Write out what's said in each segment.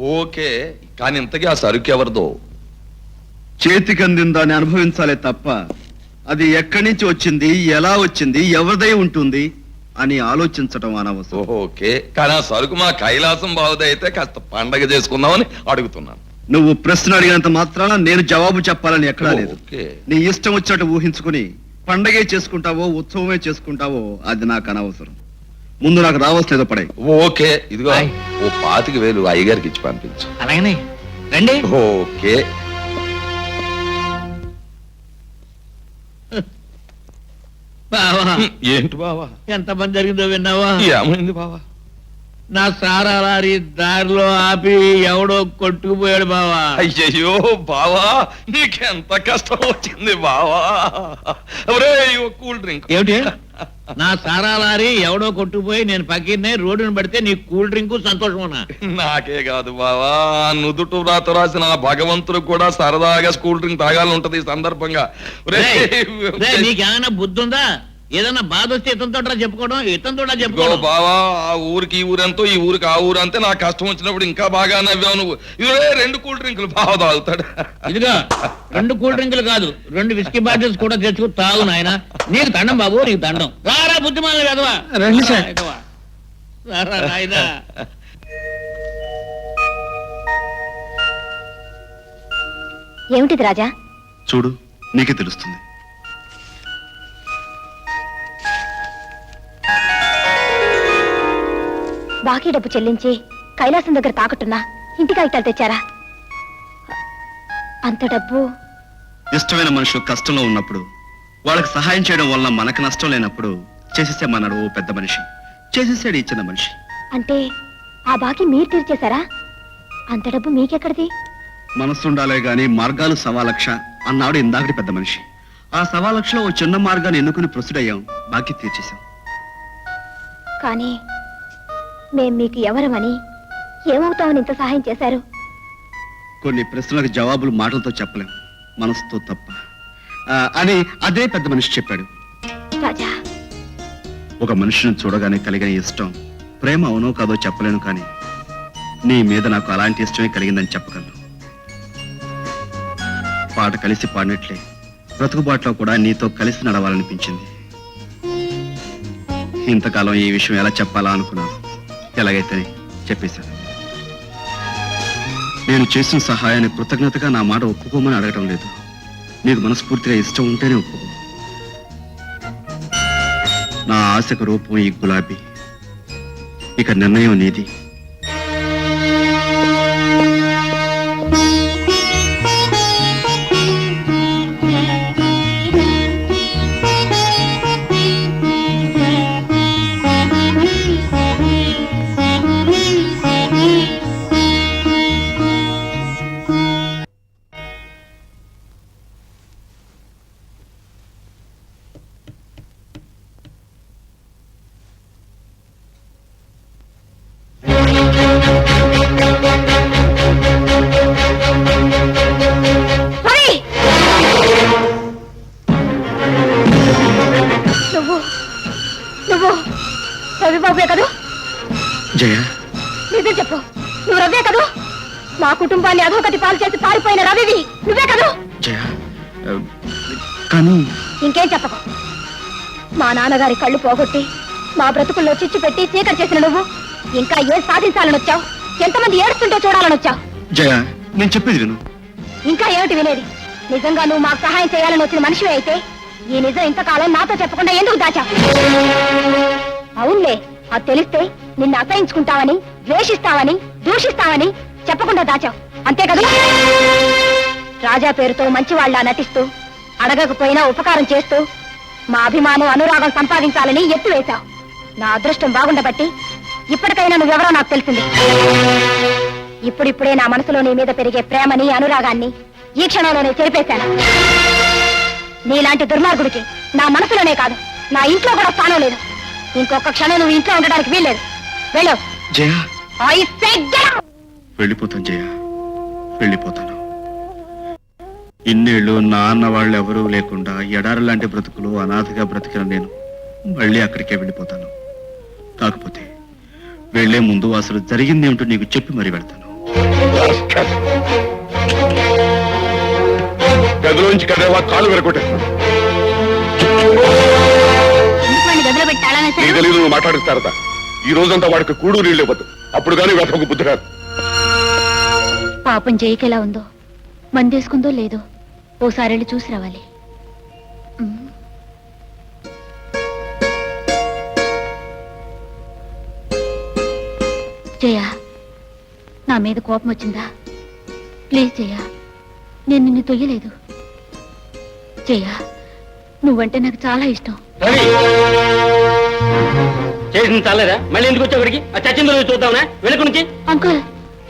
Okay కానీ ఇంతకీ ఆ సరుకు ఎవరిదో? చేతికి అందిన దాన్ని అనుభవించాలే తప్ప అది ఎక్కడి నుంచి వచ్చింది ఎలా వచ్చింది ఎవరిదై ఉంటుంది అని ఆలోచించటం అనవసరం. ఓకే కానీ ఆ సరుకు మా కైలాసం బావుది అయితే కాస్త పండగ చేసుకుందామని అడుగుతున్నాను. నువ్వు ప్రశ్న అడిగినంత మాత్రాన నేను జవాబు చెప్పాలని ఎక్కడా లేదు. నీ ఇష్టం వచ్చినట్టు ఊహించుకుని పండగే చేసుకుంటావో ఉత్సవమే చేసుకుంటావో అది నాకు అనవసరం. ముందు నాకు రావాల్సిన పడాయి. ఓకే. ఇదిగో. ఆయ్. ఓ పాతిక వేలు అయ్యగారికి ఇచ్చి పంపించు. అలాగనే. రండి. ఓకే. బావా. ఏంటి బావా? ఎంత మంది జరిగిందో విన్నావా? ఏమైంది బావా? నా సారా లారీ దారిలో ఆపి ఎవడో కొట్టుకుపోయాడు బావా. అయ్యయ్యో బావా. నీకెంత కష్టం వచ్చింది బావా. ఓ కూల్ డ్రింక్. ఏమిటి? నా సారా లారీ ఎవడో కొట్టుకుపోయి నేను పక్కనే రోడ్డును పడితే నీ కూల్ డ్రింక్ సంతోషమన్నా. నాకే కాదు బావా నుదుటు రాత రాసిన ఆ భగవంతుడు కూడా సరదాగా స్కూల్ డ్రింక్ తాగాలని ఉంటది ఈ సందర్భంగా. నీకేమైనా బుద్ధి ఉందా ఏదైనా బాధ వస్తే ఇతనితో చెప్పుకోవడం? ఇతనితో ఇదిగో చెప్పుకోవడం? బావా ఆ ఊరికి ఈ ఊరంతో ఈ ఊరికి ఆ ఊరు అంతే. నాకు కష్టం వచ్చినప్పుడు ఇంకా బాగా నవ్వావు నువ్వు. ఇదే రెండు కూల్ డ్రింకులు బాగా తాగుతాడు. ఇదిగా రెండు కూల్ డ్రింకులు కాదు రెండు విస్కీ బాటిల్స్ కూడా తెచ్చుకు తాగు నాయన. నీకు దండం బాబు నీకు దండం. రారా బుద్ధిమాల కదవా రండి సార్. రారా నాయనా. ఏమిటిది రాజా? చూడు నీకే తెలుస్తుంది. బాకీ డబ్బు చెల్లించి కైలాసం దగ్గర తాకట్టున్నా ఇంటి కాగితాలు తెచ్చారా? అంత డబ్బు? ఇష్టమైన మనుషులు కష్టంలో ఉన్నప్పుడు వాళ్ళకి సహాయం చేయడం వల్ల మనకు నష్టం లేనప్పుడు చేసేసేమన్నాడు ఓ పెద్ద మనిషి. చేసేసాడు ఈ చిన్న మనిషి. అంటే ఆ బాకీ మీరు తీర్చేశారా? అంత డబ్బు మీకెక్కడిది? మనస్సుండాలే గాని మార్గాలు సవాలక్ష అన్నాడు ఇందాకటి పెద్ద మనిషి. ఆ సవాలక్షలో ఓ చిన్న మార్గాన్ని ఎన్నుకుని ప్రొసీడ్ బాకీ తీర్చేశాం. కానీ మేం మీకు ఎవరమని? ఏమవుతామని ఇంత సహాయం చేశారు? కొన్ని ప్రశ్నలకు జవాబులు మాటలతో చెప్పలేం. మనసుతో తప్ప. ఆ, అని అదే పెద్ద మనిషి చెప్పాడు. రాజా. ఒక మనిషిని చూడగానే కలిగిన ఇష్టం ప్రేమ అవునో కాదో చెప్పలేను కానీ నీ మీద నాకు అలాంటి ఇష్టమే కలిగిందని చెప్పగలను. పాట కలిసి పాడినట్లే బ్రతుకుబాట్లో కూడా నీతో కలిసి నడవాలనిపించింది. ఇంతకాలం ఈ విషయం ఎలా చెప్పాలా అనుకున్నాను. ఎలాగైతే చెప్పేశాను నేను చేసిన సహాయాన్ని కృతజ్ఞతగా నా మాట ఒప్పుకోమని అడగటం లేదు. నీకు మనస్ఫూర్తిగా ఇష్టం ఉంటేనే ఒప్పుకో. నా ఆశకు రూపం ఈ గులాబీ. ఇక నిర్ణయం నీది. కుటుంబాన్ని అధోగతి పాలు చేసి పారిపోయిన రవివి. నువ్వే కదూ? కానీ ఇంకేం చెప్పకు. మా నాన్నగారి కళ్ళు పోగొట్టి మా బ్రతుకుల్లో చిచ్చు పెట్టి చీకటి చేసిన నువ్వు ఇంకా ఏం సాధించాలని వచ్చావు? ఎంతమంది ఏడుస్తుంటే చూడాలని వచ్చావు? జయ నేను చెప్పేది విను. ఇంకా ఏమిటి వినేది? నిజంగా నువ్వు మాకు సహాయం చేయాలని వచ్చిన మనిషివే అయితే ఈ నిజం ఇంతకాలం నాతో చెప్పకుండా ఎందుకు దాచావు? అవునులే అది తెలిస్తే నిన్ను అసహించుకుంటావని ద్వేషిస్తావని దూషిస్తావని చెప్పకుండా దాచావు. అంతే కదా? రాజా పేరుతో మంచివాళ్ళా నటిస్తూ అడగకపోయినా ఉపకారం చేస్తూ మా అభిమానం అనురాగం సంపాదించాలని ఎత్తు వేశావు. నా అదృష్టం బాగుండబట్టి ఇప్పటికైనా నువ్వెవరో నాకు తెలిసింది. ఇప్పుడిప్పుడే నా మనసులో నీ మీద పెరిగే ప్రేమని అనురాగాన్ని ఈ క్షణంలోనే చెరిపేశాను. నీలాంటి దుర్మార్గుడికి నా మనసులోనే కాదు నా ఇంట్లో కూడా స్థానం లేదు. ఇంకొక క్షణం నువ్వు ఇంట్లో ఉండడానికి వీల్లేదు. వెళ్ళు. వెళ్ళిపోతాను జయ. వెళ్ళిపోతాను. ఇన్నేళ్ళు నా అన్న వాళ్ళు ఎవరూ లేకుండా ఎడారి లాంటి బ్రతుకులు అనాథగా బ్రతికిన నేను మళ్ళీ అక్కడికే వెళ్ళిపోతాను. కాకపోతే వెళ్ళే ముందు అసలు జరిగింది ఏమిటో నీకు చెప్పి మరీ వెళ్తాను. గదిలోంచి కదేవా కాలు తాళం నీకు తెలియదు నువ్వు మాట్లాడిస్తారట ఈ రోజంతా వాడికి కూడు నీళ్ళు ఇవ్వద్దు. అప్పుడు కానీ వెతకు బుద్ధి కాదు. పాపం ఎలా ఉందో మందేసుకుందో లేదో ఓసారి వెళ్ళి చూసి రావాలి. జయ నా మీద కోపం వచ్చిందా? ప్లీజ్ జయ నేను నిన్ను తొయ్యలేదు. జయ నువ్వంటే నాకు చాలా ఇష్టం. చేసింది చాలేదా మళ్ళీ ఎందుకు వచ్చావు ఆ చచ్చిందో చూద్దామనా? వెనుక నుంచి. అంకుల్!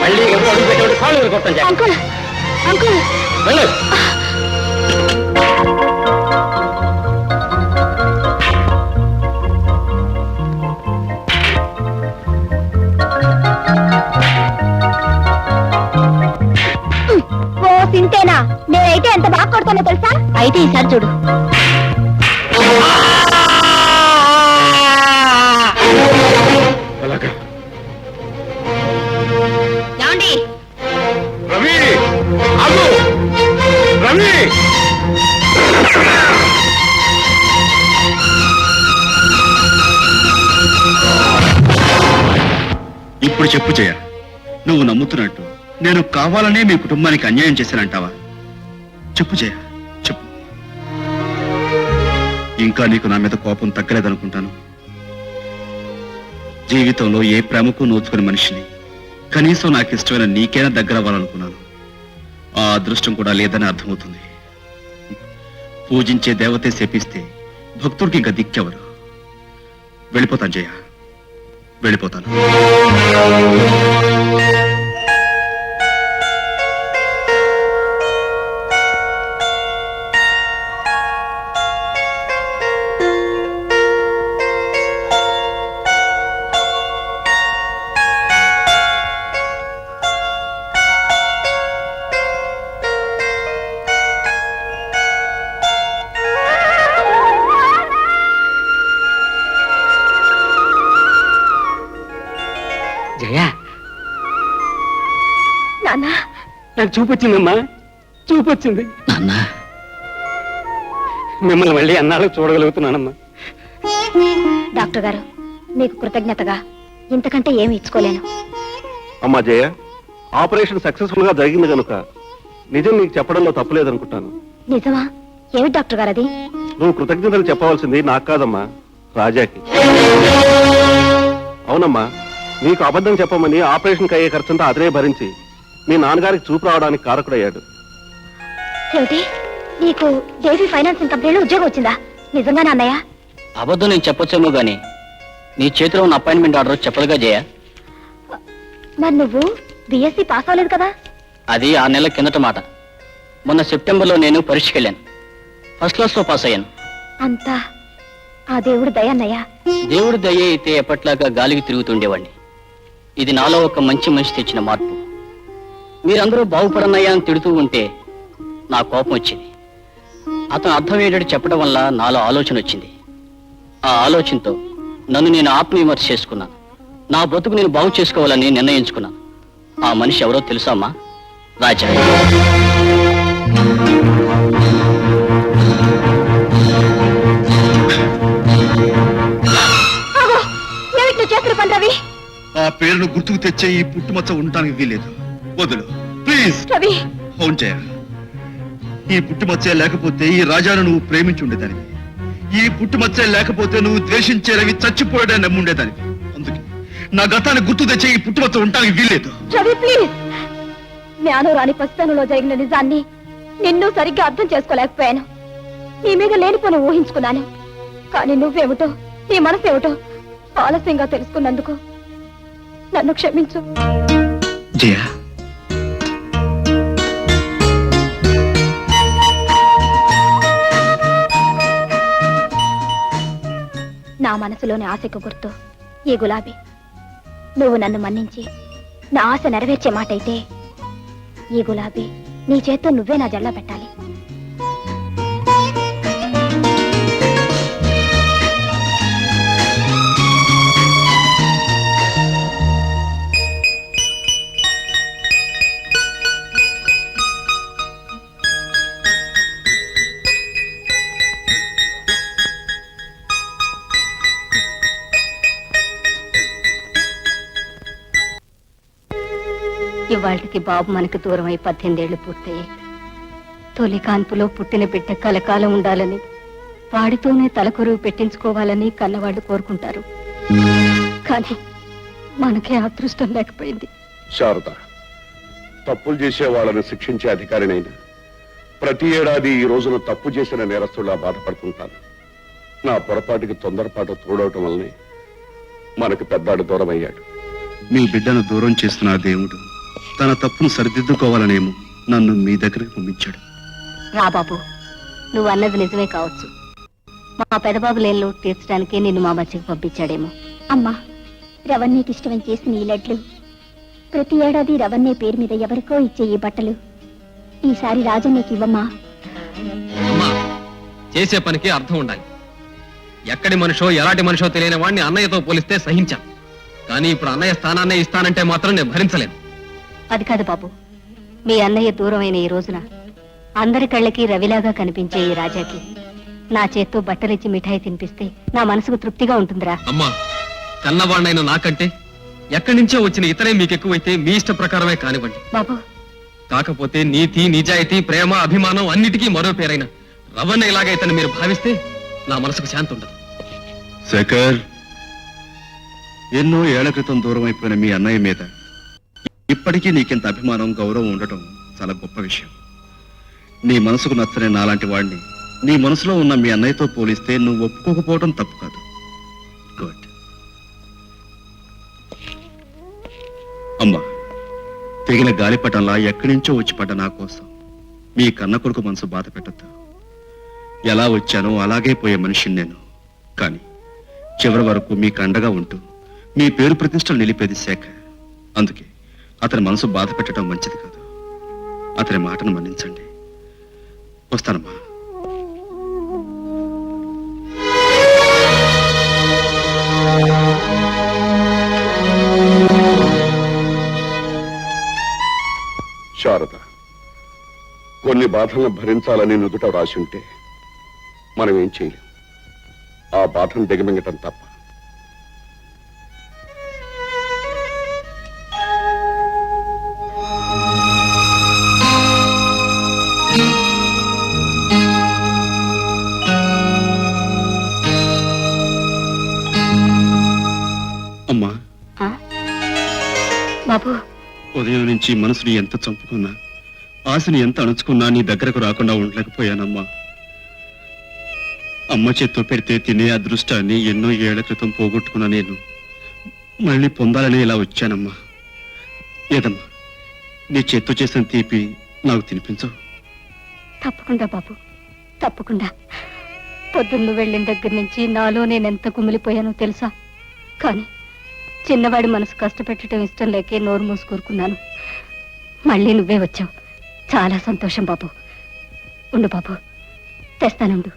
మళ్ళీ ఎవరు అడుగు పెట్టేవాడు కాళ్ళు కొట్టం అంకుల్ అంకుల్. వెళ్ళు. ఓ సింతేనా? నేనైతే ఎంత బాగా కొడతానో తెలుసా? అయితే ఈసారి చూడు. అలాగా ఇప్పుడు చెప్పు జయ. నువ్వు నమ్ముతున్నట్టు నేను కావాలనే మీ కుటుంబానికి అన్యాయం చేశానంటావా? చెప్పు జయ చెప్పు. ఇంకా నీకు నా మీద కోపం తగ్గలేదనుకుంటాను. జీవితంలో ఏ ప్రేమకు నోచుకుని మనిషిని కనీసం నాకు ఇష్టమైన నీకైనా దగ్గర అవ్వాలనుకున్నాను. ఆ అదృష్టం కూడా లేదని అర్థమవుతుంది. పూజించే దేవతే శపిస్తే భక్తుడికి ఇంకా దిక్కెవరు? వెళ్ళిపోతాను జయ. వెళ్ళిపోతాను. నాన్న. నాకు చూపొచ్చిందమ్మా. చూపొచ్చింది. నాన్న. మిమ్మల్ని మళ్ళీ అన్నాళ్ళకి చూడగలుగుతున్నానమ్మా. డాక్టర్ గారు మీకు కృతజ్ఞతగా ఇంతకంటే ఏమి ఇచ్చుకోలేను. అమ్మా జయ ఆపరేషన్ సక్సెస్ఫుల్గా జరిగింది కనుక నిజం నీకు చెప్పడంలో తప్పులేదనుకుంటాను. నిజమా? ఏమి డాక్టర్ గారు అది? నువ్వు కృతజ్ఞతలు చెప్పవలసింది నాకు కాదమ్మా రాజాకి. అవునమ్మా నీకు అబద్ధం చెప్పమని ఆపరేషన్కి అయ్యే ఖర్చంతా అతనే భరించి మీ నాన్నగారికి చూపు రావడానికి కారకుడయ్యాడు. ఏమిటి? నీకు దేవి ఫైనాన్సింగ్ కంపెనీలో ఉద్యోగం వచ్చిందా? నిజంగానే అన్నయ్య అబద్ధం నేను చెప్పొచ్చేమో గాని నీ చేతిలో ఉన్న అపాయింట్మెంట్ ఆర్డర్ చెప్పదుగా జయ? మరి నువ్వు బిఎస్సి పాస్ అవ్వలేదు కదా? అది ఆ నెల కిందట మాట. మొన్న సెప్టెంబర్లో నేను పరీక్షకి వెళ్ళాను ఫస్ట్ క్లాస్లో పాస్ అయ్యాను. అంతా ఆ దేవుడు దయ అన్నయ్య. దేవుడి దయ అయితే ఎప్పట్లాగా గాలికి తిరుగుతుండేవాడిని. ఇది నాలో ఒక మంచి మనిషి తెచ్చిన మార్పు. మీరందరూ బాగుపడనయ్యా అని తిడుతూ ఉంటే నా కోపం వచ్చింది. అతను అర్థం ఏంటంటే చెప్పడం వల్ల నాలో ఆలోచన వచ్చింది. ఆ ఆలోచనతో నన్ను నేను ఆత్మవిమర్శ చేసుకున్నాను. నా బతుకు నేను బాగు చేసుకోవాలని నిర్ణయించుకున్నాను. ఆ మనిషి ఎవరో తెలుసా అమ్మా? రాజా. ఆ పేరును గుర్తుకు తెచ్చే ఈ పుట్టుమచ్చ ఉండటానికి వీలేదు వదులు. ప్లీజ్ రవి. అవును జయ. ఈ పుట్టుమచ్చే లేకపోతే ఈ రాజాను నువ్వు ప్రేమించి ఉండేదానివి. ఈ పుట్టుమచ్చే లేకపోతే నువ్వు ద్వేషించే రవి చచ్చిపోయాడని నమ్మి ఉండేదానివి. అందుకే నా గతాన్ని గుర్తు తెచ్చే ఈ పుట్టుమచ్చ ఉండటానికి వీలేదు రవి ప్లీజ్ జ్ఞానం రాని పసితనంలో జరిగిన నిజాన్ని నిన్ను సరిగ్గా అర్థం చేసుకోలేకపోయాను. నీ మీద లేనిపోని ఊహించుకున్నాను. కానీ నువ్వేమిటో నీ మనసు ఏమిటో ఆలస్యంగా తెలుసుకున్నందుకు నన్ను క్షమించు. జయ. నా మనసులోని ఆశకు గుర్తు. ఈ గులాబీ నువ్వు నన్ను మన్నించి నా ఆశ నెరవేర్చే మాటైతే ఈ గులాబీ నీ చేత్తో నువ్వే నా జల్లా పెట్టాలి. ఇవాళకి బాబు మనకు దూరం అయి పద్దెనిమిదేళ్ళు పూర్తయ్యాయి తొలి కాన్పులో పుట్టిన బిడ్డ కలకాలం ఉండాలని వాడితోనే తలకొరువు పెట్టించుకోవాలని కన్నవాళ్ళు కోరుకుంటారు. కానీ మనకే అదృష్టం లేకపోయింది. శారద తప్పులు చేసే వాళ్ళని శిక్షించే అధికారినైనా ప్రతి ఏడాది ఈ రోజున తప్పు చేసిన నేరస్తులా బాధపడుతుంటాను నా పొరపాటుకి తొందరపాటు తోడవటం వల్లనే మనకు పెద్దాడు దూరం అయ్యాడు మీ బిడ్డను దూరం చేస్తున్న దేవుడు తన తప్పును సరిదిద్దుకోవాలనేమో నన్ను మీ దగ్గరికి పంపించాడు. రా బాబు నువ్వు అన్నది నిజమే కావచ్చు. మా పెదబాబు లేని లోటు తీర్చడానికి నిన్ను మా మధ్యకి పంపించాడేమో. అమ్మా రవణ్యకి ఇష్టం చేసిన ఈ లడ్లు ప్రతి ఏడాది రవణ్య పేరు మీద ఎవరికో ఇచ్చే ఈ బట్టలు ఈసారి రాజన్నకి ఇవ్వమ్మా. అమ్మా చేసే పనికి అర్థం ఉండాలి. ఎక్కడి మనిషో ఎలాంటి మనిషో తెలియని వాడిని అన్నయ్యతో పోలిస్తే సహించాం కానీ ఇప్పుడు అన్నయ్య స్థానాన్నే ఇస్తానంటే మాత్రం నేను భరించలేను. అది కాదు బాబు. మీ అన్నయ్య దూరమైన ఈ రోజున అందరి కళ్ళకి రవిలాగా కనిపించే ఈ రాజాకి నా చేత్తో బట్టలిచ్చి మిఠాయి తినిపిస్తే నా మనసుకు తృప్తిగా ఉంటుందిరా. అమ్మా కన్నవాడినైన నాకంటే ఎక్కడి నుంచో వచ్చిన ఇతరే మీకు ఎక్కువైతే మీ ఇష్ట ప్రకారమే కానివ్వండి. బాబు. కాకపోతే నీతి నిజాయితీ ప్రేమ అభిమానం అన్నిటికీ మరో పేరైన రవణ ఇలాగైతని మీరు భావిస్తే నా మనసుకు శాంతి ఉండదు. శేఖర్ ఎన్నో ఏళ్ళ క్రితం దూరం అయిపోయిన మీ అన్నయ్య మీద ఇప్పటికీ నీకింత అభిమానం గౌరవం ఉండటం చాలా గొప్ప విషయం. నీ మనసుకు నచ్చని నాలాంటి వాడిని నీ మనసులో ఉన్న మీ అన్నయ్యతో పోలిస్తే నువ్వు ఒప్పుకోకపోవడం తప్పు కాదు. గుడ్ అమ్మా తెగిన గాలిపటంలా ఎక్కడి నుంచో వచ్చి పడ్డ నా కోసం మీ కన్న కొడుకు మనసు బాధ పెట్టద్దు. ఎలా వచ్చానో అలాగే పోయే మనిషిని నేను. కానీ చివరి వరకు మీకు అండగా ఉంటూ మీ పేరు ప్రతిష్టలు నిలిపేది శాఖ అందుకే అతని మనసు బాధ పెట్టడం మంచిది కాదు. అతని మాటను మన్నించండి. వస్తానమ్మా శారద కొన్ని బాధలను భరించాలని నుదుట రాసి ఉంటే మనం ఏం చేయలేం. ఆ బాధను దిగమింగటం తప్ప మనసుని ఎంత చంపుకున్నా ఆశని ఎంత అణుచుకున్నా నీ దగ్గరకు రాకుండా ఉండలేకపోయానమ్మా. అమ్మ చేత్తో పెడితే తినే అదృష్టాన్ని ఎన్నో ఏళ్ళ క్రితం పోగొట్టుకున్న నేను మళ్ళీ పొందాలని ఇలా వచ్చానమ్మా. ఏదమ్మా నీ చేత్తో చేసిన తీపి నాకు తినిపించవు తప్పకుండా బాబు తప్పకుండా. పొద్దున్న వెళ్ళిన దగ్గర నుంచి నాలో నేను ఎంత కుమిలిపోయానో తెలుసా? కానీ చిన్నవాడి మనసు కష్టపెట్టడం ఇష్టం లేకే నోరు మూసుకూరుకున్నాను. మళ్ళీ నువ్వే వచ్చావు. చాలా సంతోషం బాబు. ఉండు బాబు. తెస్తానుండు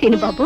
తిను బాబు.